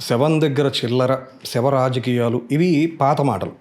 శవం దగ్గర చిల్లర శవ రాజకీయాలు ఇవి పాత మాటలు.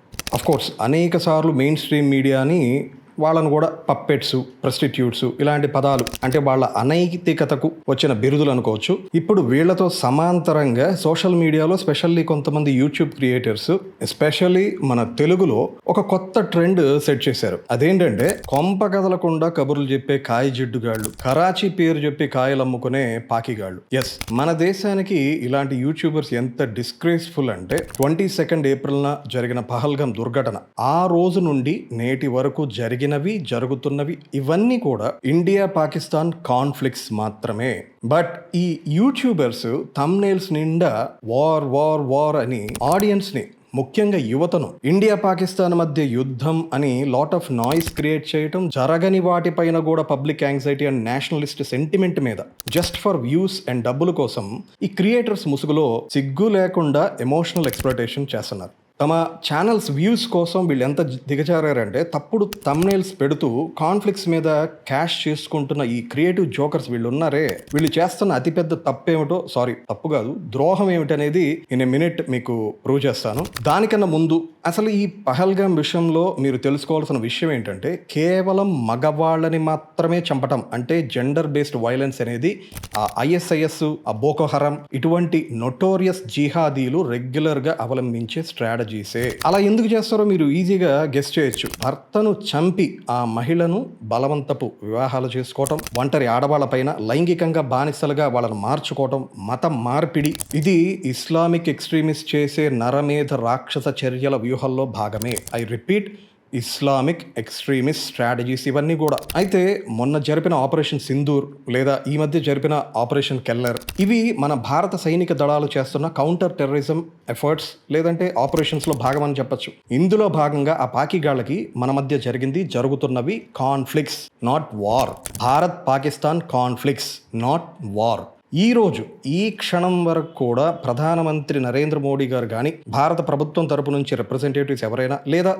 కోర్స్ అనేక సార్లు మెయిన్ స్ట్రీమ్ మీడియాని వాళ్ళను కూడా పప్పెట్స్ ప్రస్టిట్యూట్స్ ఇలాంటి పదాలు అంటే వాళ్ళ అనైతికతకు వచ్చిన బిరుదులు అనుకోవచ్చు. ఇప్పుడు వీళ్ళతో సమాంతరంగా సోషల్ మీడియాలో స్పెషల్లీ కొంతమంది యూట్యూబ్ క్రియేటర్స్ ఎస్పెషల్లీ మన తెలుగులో ఒక కొత్త ట్రెండ్ సెట్ చేశారు. అదేంటంటే కొంప కదలకుండా కబుర్లు చెప్పే కాయ జిడ్డుగాళ్ళు కరాచీ పేరు చెప్పి కాయలు అమ్ముకునే పాకిగాళ్ళు. ఎస్ మన దేశానికి ఇలాంటి యూట్యూబర్స్ ఎంత డిస్గ్రేస్ఫుల్ అంటే ట్వంటీ సెకండ్ ఏప్రిల్న జరిగిన పహల్గం దుర్ఘటన. ఆ రోజు నుండి నేటి వరకు జరిగినవి జరుగుతున్నవి ఇవన్నీ కూడా ఇండియా పాకిస్తాన్ కాన్ఫ్లిక్ట్స్ మాత్రమే. బట్ ఈ యూట్యూబర్స్ తమ్నేల్స్ నిండా వార్ వార్ వార్ అని ఆడియన్స్ని ముఖ్యంగా యువతను ఇండియా పాకిస్తాన్ మధ్య యుద్ధం అని లాట్ ఆఫ్ నాయిస్ క్రియేట్ చేయటం జరగని వాటిపైన కూడా public anxiety and nationalist sentiment మీద జస్ట్ ఫర్ వ్యూస్ అండ్ డబ్బుల కోసం ఈ క్రియేటర్స్ ముసుగులో సిగ్గు లేకుండా ఎమోషనల్ ఎక్స్ప్లోటేషన్ చేస్తున్నారు. తమ ఛానల్స్ వ్యూస్ కోసం వీళ్ళు ఎంత దిగజారంటే తప్పుడు తమ్నేల్స్ పెడుతూ కాన్ఫ్లిక్ట్స్ మీద క్యాష్ చేసుకుంటున్న ఈ క్రియేటివ్ జోకర్స్ వీళ్ళు ఉన్నారే. వీళ్ళు చేస్తున్న అతిపెద్ద తప్పేమిటో సారీ తప్పు కాదు ద్రోహం ఏమిటనేది ఇన్ ఏ మినిట్ మీకు ప్రూవ్ చేస్తాను. దానికన్నా ముందు అసలు ఈ పహల్గాం విషయంలో మీరు తెలుసుకోవాల్సిన విషయం ఏంటంటే కేవలం మగవాళ్ళని మాత్రమే చంపటం అంటే జెండర్ బేస్డ్ వైలెన్స్ అనేది ఆ ఐఎస్ఐఎస్ ఆ బోకోహరం ఇటువంటి నొటోరియస్ జిహాదీలు రెగ్యులర్గా అవలంబించే స్ట్రాటజీ స్ట్రాటజీసే అలా ఎందుకు చేస్తారో మీరు ఈజీగా గెస్ చేయొచ్చు. భర్తను చంపి ఆ మహిళను బలవంతపు వివాహాలు చేసుకోవటం ఒంటరి ఆడవాళ్ళపైన లైంగికంగా బానిసలుగా వాళ్ళను మార్చుకోవటం మత మార్పిడి. ఇది ఇస్లామిక్ ఎక్స్ట్రీమిస్ట్ చేసే నరమేధ రాక్షస చర్యల వ్యూహంలో భాగమే. I repeat Islamic extremist strategies ఇవన్నీ కూడా. అయితే మొన్న జరిపిన ఆపరేషన్ సింధూర్ లేదా ఈ మధ్య జరిపిన ఆపరేషన్ కెల్లర్ ఇవి మన భారత సైనిక దళాలు చేస్తున్న కౌంటర్ టెర్రరిజం ఎఫర్ట్స్ లేదంటే ఆపరేషన్స్లో భాగమని చెప్పచ్చు. చెప్పొచ్చు ఇందులో భాగంగా ఆ పాకిగాళ్ళకి మన మధ్య జరిగింది జరుగుతున్నవి conflicts not war Bharat Pakistan conflicts not war ఈరోజు ఈ క్షణం వరకు కూడా ప్రధానమంత్రి నరేంద్ర మోడీ గారు కానీ భారత ప్రభుత్వం తరపు నుంచి రిప్రజెంటేటివ్స్ ఎవరైనా లేదా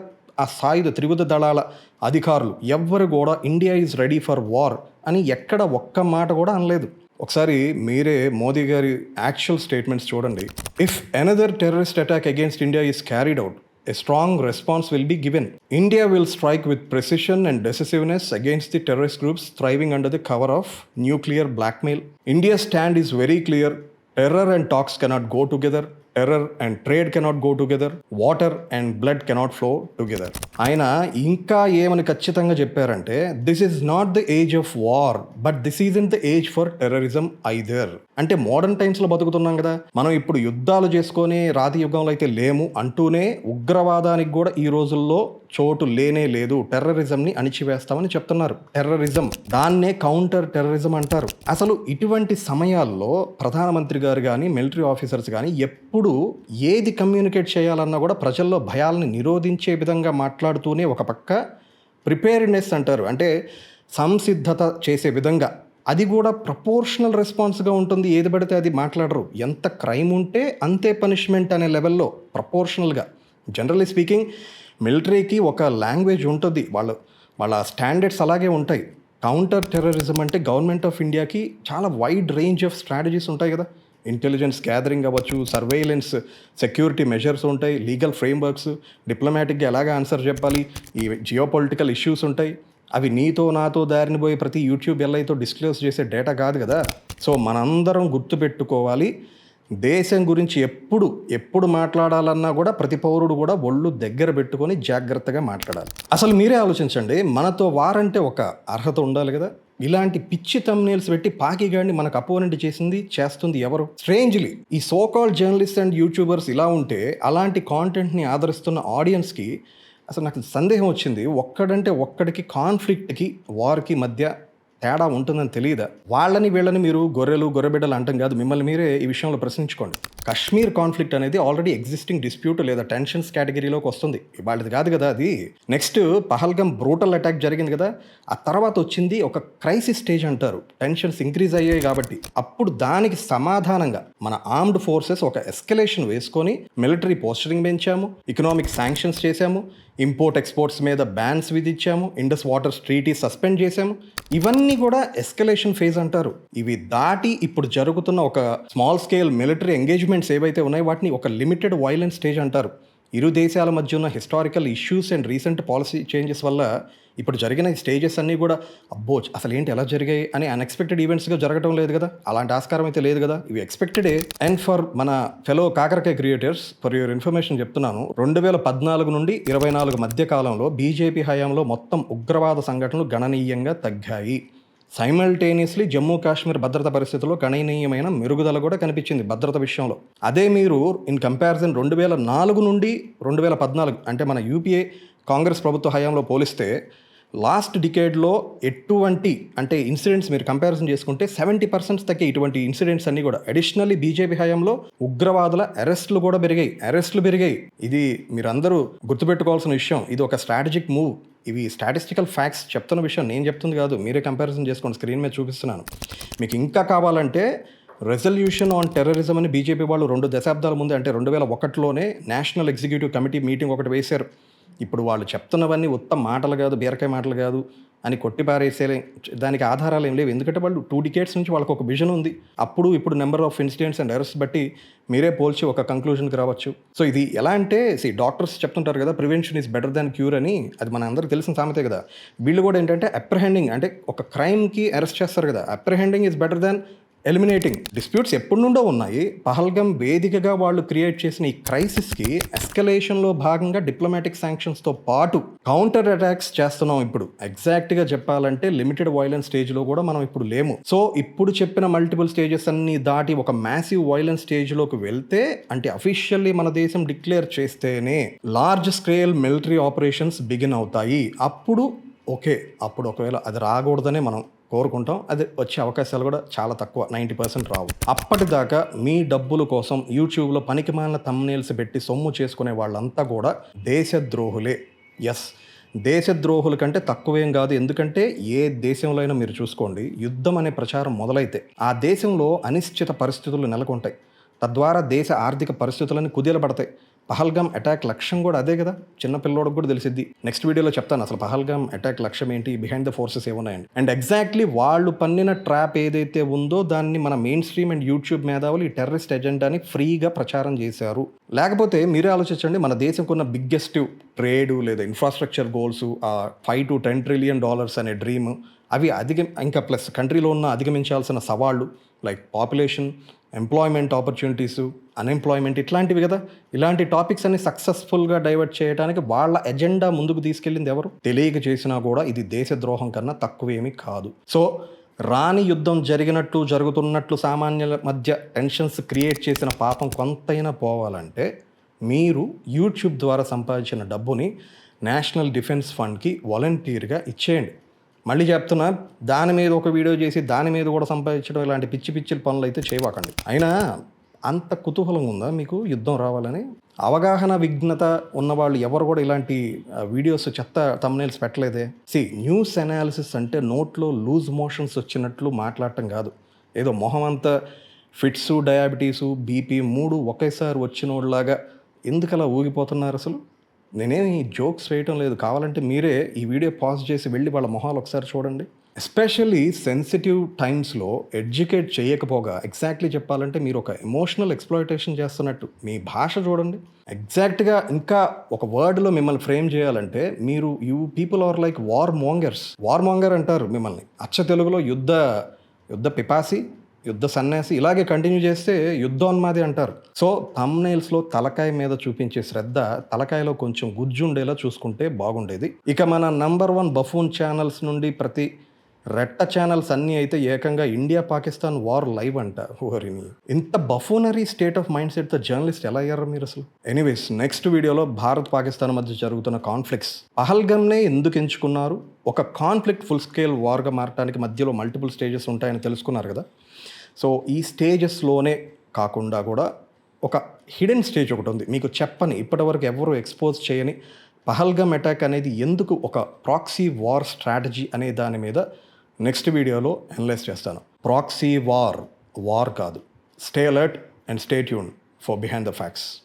ఆ సాయుధ త్రివిధ దళాల అధికారులు. ఎవ్వరు కూడా India is ready for war అని ఎక్కడ ఒక్క మాట కూడా అనలేదు. ఒకసారి మీరే మోదీ గారి యాక్చువల్ స్టేట్మెంట్స్ చూడండి. If another terrorist attack against India is carried out a strong response will be given India will strike with precision and decisiveness against the terrorist groups thriving under the cover of nuclear blackmail India stand is very clear terror and talks cannot go together terror and trade cannot go together water and blood cannot flow together ఆయన ఇంకా ఏమని ఖచ్చితంగా చెప్పారంటే this is not the age of war but this is in the age for terrorism either అంటే modern టైమ్స్లో బతుకుతున్నాం కదా. మనం ఇప్పుడు యుద్ధాలు చేసుకొని రాతి యుగంలో అయితే లేము అంటూనే ఉగ్రవాదానికి కూడా ఈ రోజుల్లో చోటు లేనే లేదు. టెర్రరిజంని అణిచివేస్తామని చెప్తున్నారు. టెర్రరిజం దాన్నే కౌంటర్ టెర్రరిజం అంటారు. అసలు ఇటువంటి సమయాల్లో ప్రధానమంత్రి గారు కానీ మిలిటరీ ఆఫీసర్స్ కానీ ఎప్పుడు ఏది కమ్యూనికేట్ చేయాలన్నా కూడా ప్రజల్లో భయాలను నిరోధించే విధంగా మాట్లాడుతూనే ఒక పక్క ప్రిపేర్నెస్ అంటారు. అంటే సంసిద్ధత చేసే విధంగా. అది కూడా ప్రపోర్షనల్ రెస్పాన్స్గా ఉంటుంది. ఏది పడితే అది మాట్లాడరు. ఎంత క్రైమ్ ఉంటే అంతే పనిష్మెంట్ అనే లెవెల్లో ప్రపోర్షనల్గా. జనరల్లీ స్పీకింగ్ మిలిటరీకి ఒక లాంగ్వేజ్ ఉంటుంది. వాళ్ళు వాళ్ళ స్టాండర్డ్స్ అలాగే ఉంటాయి. కౌంటర్ టెర్రరిజం అంటే గవర్నమెంట్ ఆఫ్ ఇండియాకి చాలా వైడ్ రేంజ్ ఆఫ్ స్ట్రాటజీస్ ఉంటాయి కదా. ఇంటెలిజెన్స్ గ్యాదరింగ్ అవ్వచ్చు సర్వేలెన్స్ సెక్యూరిటీ మెజర్స్ ఉంటాయి లీగల్ ఫ్రేమ్వర్క్స్ డిప్లొమాటిక్గా ఎలాగ ఆన్సర్ చెప్పాలి ఈ జియో పొలిటికల్ ఇష్యూస్ ఉంటాయి. అవి నీతో నాతో దారిని పోయి ప్రతి యూట్యూబ్ ఎల్ఐతో డిస్క్లోజ్ చేసే డేటా కాదు కదా. సో మనందరం గుర్తుపెట్టుకోవాలి. దేశం గురించి ఎప్పుడు ఎప్పుడు మాట్లాడాలన్నా కూడా ప్రతి పౌరుడు కూడా ఒళ్ళు దగ్గర పెట్టుకొని జాగ్రత్తగా మాట్లాడాలి. అసలు మీరే ఆలోచించండి మనతో వారంటే ఒక అర్హత ఉండాలి కదా. ఇలాంటి పిచ్చి తమ్నేల్స్ పెట్టి పాకిగాడిని మనకు అపోనెంట్ చేసింది చేస్తుంది ఎవరు? స్ట్రేంజ్లీ ఈ సోకాల్ జర్నలిస్ట్ అండ్ యూట్యూబర్స్ ఇలా ఉంటే అలాంటి కాంటెంట్ని ఆదరిస్తున్న ఆడియన్స్కి అసలు నాకు సందేహం వచ్చింది ఒక్కడంటే ఒక్కడికి కాన్ఫ్లిక్ట్కి వార్కి మధ్య తేడా ఉంటుందని తెలియదా వాళ్ళని వీళ్ళని మీరు గొర్రెలు గొర్రెబిడ్డలు అంటాం కాదు. మిమ్మల్ని మీరే ఈ విషయంలో ప్రశ్నించుకోండి. కశ్మీర్ కాన్ఫ్లిక్ట్ అనేది ఆల్రెడీ ఎగ్జిస్టింగ్ డిస్ప్యూట్ లేదా టెన్షన్స్ కేటగిరీలోకి వస్తుంది. వాళ్ళది కాదు కదా అది. నెక్స్ట్ పహల్గం బ్రూటల్ అటాక్ జరిగింది కదా. ఆ తర్వాత వచ్చింది ఒక క్రైసిస్ స్టేజ్ అంటారు. టెన్షన్స్ ఇంక్రీజ్ అయ్యాయి కాబట్టి. అప్పుడు దానికి సమాధానంగా మన ఆర్మ్డ్ ఫోర్సెస్ ఒక ఎస్కలేషన్ వేసుకొని మిలిటరీ పోస్టరింగ్ పెంచాము. ఇకనామిక్ శాంక్షన్స్ చేశాము. ఇంపోర్ట్ ఎక్స్పోర్ట్స్ మీద బ్యాన్స్ విధించాము. ఇండస్ వాటర్ ట్రీటీ సస్పెండ్ చేశాము. ఇవన్నీ కూడా ఎస్కలేషన్ ఫేజ్ అంటారు. ఇవి దాటి ఇప్పుడు జరుగుతున్న ఒక small scale military engagement engagements ఏవైతే ఉన్నాయో వాటిని ఒక లిమిటెడ్ వైలెంట్ స్టేజ్ అంటారు. ఇరు దేశాల మధ్య ఉన్న historical issues and recent policy changes వల్ల ఇప్పుడు జరిగిన ఈ స్టేజెస్ అన్నీ కూడా అబ్బో అసలు ఏంటి ఎలా జరిగాయి అని అన్ఎక్స్పెక్టెడ్ ఈవెంట్స్గా జరగడం లేదు కదా? అలాంటి ఆస్కారం అయితే లేదు కదా? ఇవి ఎక్స్పెక్టెడే అండ్ ఫర్ మన ఫెలో కాకరకాయ క్రియేటర్స్ ఫర్ యువర్ ఇన్ఫర్మేషన్ చెప్తున్నాను రెండు వేల పద్నాలుగు నుండి ఇరవై నాలుగు మధ్య కాలంలో బీజేపీ హయాంలో మొత్తం ఉగ్రవాద సంఘటనలు గణనీయంగా తగ్గాయి. సైమల్టేనియస్లీ జమ్మూ కాశ్మీర్ భద్రత పరిస్థితుల్లో గణనీయమైన మెరుగుదల కూడా కనిపించింది భద్రత విషయంలో. అదే మీరు ఇన్ కంపారిజన్ రెండు వేల నాలుగు నుండి రెండు వేల పద్నాలుగు అంటే మన యూపీఏ కాంగ్రెస్ ప్రభుత్వ హయాంలో పోలిస్తే లాస్ట్ డికేడ్లో ఎటువంటి అంటే ఇన్సిడెంట్స్ మీరు కంపారిజన్ చేసుకుంటే సెవెంటీ పర్సెంట్స్ తగ్గే ఇటువంటి ఇన్సిడెంట్స్ అన్నీ కూడా. అడిషనల్లీ బీజేపీ హయాంలో ఉగ్రవాదుల అరెస్టులు కూడా పెరిగాయి. అరెస్టులు పెరిగాయి. ఇది మీరందరూ గుర్తుపెట్టుకోవాల్సిన విషయం. ఇది ఒక స్ట్రాటజిక్ మూవ్ ఇవి స్టాటిస్టికల్ ఫ్యాక్ట్స్ చెప్తున్న విషయం నేను చెప్తుంది కాదు మీరే కంపారిజన్ చేసుకోండి స్క్రీన్ మీద చూపిస్తున్నాను. మీకు ఇంకా కావాలంటే రెజల్యూషన్ ఆన్ టెర్రరిజం అని బీజేపీ వాళ్ళు రెండు దశాబ్దాల ముందే అంటే రెండు వేల ఒకటిలోనే నేషనల్ ఎగ్జిక్యూటివ్ కమిటీ మీటింగ్ ఒకటి వేశారు. ఇప్పుడు వాళ్ళు చెప్తున్నవన్నీ ఉత్తమ మాటలు కాదు బీరకాయ మాటలు కాదు. అని కొట్టిపారేసే దానికి ఆధారాలు ఏం లేవు. ఎందుకంటే వాళ్ళు టూ డికేట్స్ నుంచి వాళ్ళకి ఒక విజన్ ఉంది. అప్పుడు ఇప్పుడు number of incidents and arrest బట్టి మీరే పోల్చి ఒక కంక్లూజన్కి రావచ్చు. సో ఇది ఎలా అంటే సి డాక్టర్స్ చెప్తుంటారు కదా prevention is better than cure అని. అది మన అందరికీ తెలిసిన సామెతే కదా. వీళ్ళు కూడా ఏంటంటే అప్రహెండింగ్ అంటే ఒక క్రైమ్కి అరెస్ట్ చేస్తారు కదా. Apprehending is better than eliminating disputes ఎప్పటి నుండో ఉన్నాయి. పహల్గం వేదికగా వాళ్ళు క్రియేట్ చేసిన ఈ క్రైసిస్కి ఎస్కలేషన్లో భాగంగా డిప్లొమాటిక్ శాంక్షన్స్తో పాటు కౌంటర్ అటాక్స్ చేస్తున్నాం ఇప్పుడు. ఎగ్జాక్ట్గా చెప్పాలంటే లిమిటెడ్ వైలెన్స్ స్టేజ్లో కూడా మనం ఇప్పుడు లేము. సో ఇప్పుడు చెప్పిన మల్టిపుల్ స్టేజెస్ అన్ని దాటి ఒక మ్యాసివ్ వైలెన్స్ స్టేజ్లోకి వెళ్తే అంటే అఫీషియల్లీ మన దేశం డిక్లేర్ చేస్తేనే large scale military operations begin అవుతాయి. అప్పుడు ఓకే అప్పుడు ఒకవేళ అది రాకూడదనే మనం కోరుకుంటాం. అది వచ్చే అవకాశాలు కూడా చాలా తక్కువ నైంటీ పర్సెంట్ రావు. అప్పటిదాకా మీ డబ్బుల కోసం యూట్యూబ్లో పనికిమాలిన తమ్నేల్స్ పెట్టి సొమ్ము చేసుకునే వాళ్ళంతా కూడా దేశద్రోహులే. ఎస్ దేశద్రోహుల కంటే తక్కువేం కాదు. ఎందుకంటే ఏ దేశంలో అయినా మీరు చూసుకోండి యుద్ధం అనే ప్రచారం మొదలైతే ఆ దేశంలో అనిశ్చిత పరిస్థితులు నెలకొంటాయి. తద్వారా దేశ ఆర్థిక పరిస్థితులను కుదిలబడతాయి. పహల్గామ్ అటాక్ లక్ష్యం కూడా అదే కదా? చిన్న పిల్లోడికి కూడా తెలిసిద్ది. నెక్స్ట్ వీడియోలో చెప్తాను. అసలు పహల్గామ్ అటాక్ లక్ష్యం ఏంటి? బిహైండ్ ద ఫోర్సెస్ ఏమున్నాయండి? అండ్ ఎగ్జాక్ట్లీ వాళ్ళు పన్నిన ట్రాప్ ఏదైతే ఉందో దాన్ని మన మెయిన్ స్ట్రీమ్ అండ్ యూట్యూబ్ మేధావులు ఈ టెర్రరిస్ట్ ఎజెండాని ఫ్రీగా ప్రచారం చేశారు. లేకపోతే మీరే ఆలోచించండి మన దేశంకున్న బిగ్గెస్ట్ ట్రేడ్ లేదా infrastructure goals five to ten trillion dollars అనే డ్రీమ్ అవి అధిగ ఇంకా ప్లస్ కంట్రీలో ఉన్న అధిగమించాల్సిన సవాళ్ళు like population employment opportunities unemployment ఇట్లాంటివి కదా. ఇలాంటి టాపిక్స్ అన్ని సక్సెస్ఫుల్గా డైవర్ట్ చేయడానికి వాళ్ళ ఎజెండా ముందుకు తీసుకెళ్ళింది ఎవరు? తెలియక చేసినా కూడా ఇది దేశద్రోహం కన్నా తక్కువేమీ కాదు. సో రాని యుద్ధం జరిగినట్టు జరుగుతున్నట్లు సామాన్యుల మధ్య టెన్షన్స్ క్రియేట్ చేసిన పాపం కొంతైనా పోవాలంటే మీరు యూట్యూబ్ ద్వారా సంపాదించిన డబ్బుని నేషనల్ డిఫెన్స్ ఫండ్కి వాలంటీర్గా ఇచ్చేయండి. మళ్ళీ చెప్తున్నా దాని మీద ఒక వీడియో చేసి దాని మీద కూడా సంపాదించడం ఇలాంటి పిచ్చి పిచ్చి పనులు అయితే చేయవాకండి అయినా అంత కుతూహలం ఉందా మీకు? యుద్ధం రావాలని? అవగాహన విఘ్నత ఉన్నవాళ్ళు ఎవరు కూడా ఇలాంటి వీడియోస్ చెత్త తమ్నేల్స్ పెట్టలేదే? సి న్యూస్ అనాలిసిస్ అంటే నోట్లో లూజ్ మోషన్స్ వచ్చినట్లు మాట్లాడటం కాదు. ఏదో మొహం అంతా ఫిట్స్ డయాబెటీసు బీపీ మూడు ఒకేసారి వచ్చినోళ్ళలాగా ఎందుకలా ఊగిపోతున్నారు అసలు? నేనేమి జోక్స్ వేయటం లేదు. కావాలంటే మీరే ఈ వీడియో పాజ్ చేసి వెళ్ళి వాళ్ళ మొహాలు ఒకసారి చూడండి. ఎస్పెషల్లీ సెన్సిటివ్ టైమ్స్లో ఎడ్యుకేట్ చేయకపోగా ఎగ్జాక్ట్లీ చెప్పాలంటే మీరు ఒక ఎమోషనల్ ఎక్స్ప్లాయిటేషన్ చేస్తున్నట్టు. మీ భాష చూడండి. ఎగ్జాక్ట్గా ఇంకా ఒక వర్డ్లో మిమ్మల్ని ఫ్రేమ్ చేయాలంటే మీరు you people are like warmongers warmonger అంటారు మిమ్మల్ని. అచ్చ తెలుగులో యుద్ధ యుద్ధ పిపాసి యుద్ధ సన్యాసి ఇలాగే కంటిన్యూ చేస్తే యుద్ధోన్మాది అంటారు. సో తమ్నైల్స్లో తలకాయ మీద చూపించే శ్రద్ధ తలకాయలో కొంచెం గుజ్జుండేలా చూసుకుంటే బాగుండేది. ఇక మన నంబర్ వన్ బఫూన్ ఛానల్స్ నుండి ప్రతి రెట్ట ఛానల్స్ అన్నీ అయితే ఏకంగా ఇండియా పాకిస్తాన్ వార్ లైవ్ అంట. ఓరిని ఇంత బఫూనరీ స్టేట్ ఆఫ్ మైండ్ సెట్తో జర్నలిస్ట్ ఎలా అయ్యారు మీరు అసలు? ఎనీవేస్ నెక్స్ట్ వీడియోలో భారత్ పాకిస్తాన్ మధ్య జరుగుతున్న కాన్ఫ్లిక్ట్స్ పహల్గమ్నే ఎందుకు ఎంచుకున్నారు? ఒక కాన్ఫ్లిక్ట్ ఫుల్ స్కేల్ వార్గా మారడానికి మధ్యలో మల్టిపుల్ స్టేజెస్ ఉంటాయని తెలుసుకున్నారు కదా. సో ఈ స్టేజెస్లోనే కాకుండా కూడా ఒక హిడెన్ స్టేజ్ ఒకటి ఉంది. మీకు చెప్పని ఇప్పటివరకు ఎవరు ఎక్స్పోజ్ చేయని పహల్గమ్ అటాక్ అనేది ఎందుకు ఒక ప్రాక్సీ వార్ స్ట్రాటజీ అనే దాని మీద నెక్స్ట్ వీడియోలో అనలైజ్ చేస్తాను. ప్రాక్సీ వార్ వార్ కాదు. Stay alert and stay tuned for behind the facts.